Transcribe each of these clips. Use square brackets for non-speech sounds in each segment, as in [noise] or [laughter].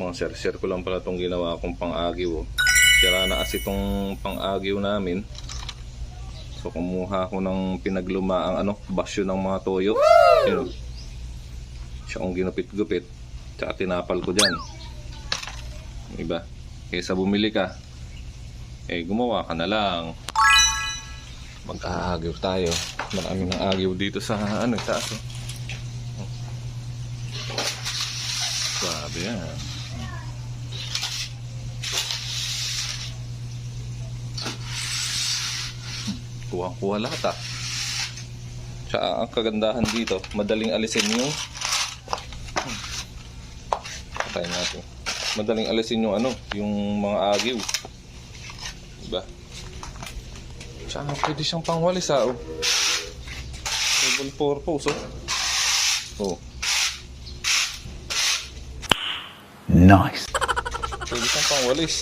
Mga sir-sir ko lang pala itong ginawa kong pang-agiw. Oh. Sira na kasi itong pang-agiw namin. So kumuha ako ng pinaglumaang ano, basyo ng mga toyo. Yun. oh. Siya ang ginupit-gupit. Tsaka tinapal ko dyan. Diba? Kaysa bumili ka, eh gumawa ka na lang. Mag-aagyaw tayo. Marami ng agyaw dito sa ano, taas. Oh. Grabe yan. Kuha-kuha lahat ah. Tsaka ang kagandahan dito, madaling alisin yung Patayin natin. Madaling alisin yung ano, yung mga agiw. Diba? Tsaka pwede siyang pangwalis ah. Oh. Double purpose oh. Oh. Nice. Pwede siyang pangwalis.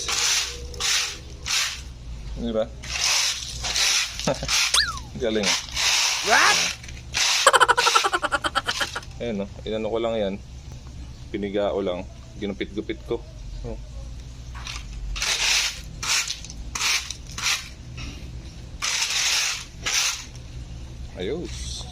Diba? Galing. What? [laughs] Ayan no, inano ko lang yan. Piniga ko lang. Ginupit-gupit ko. Oh. Ayos.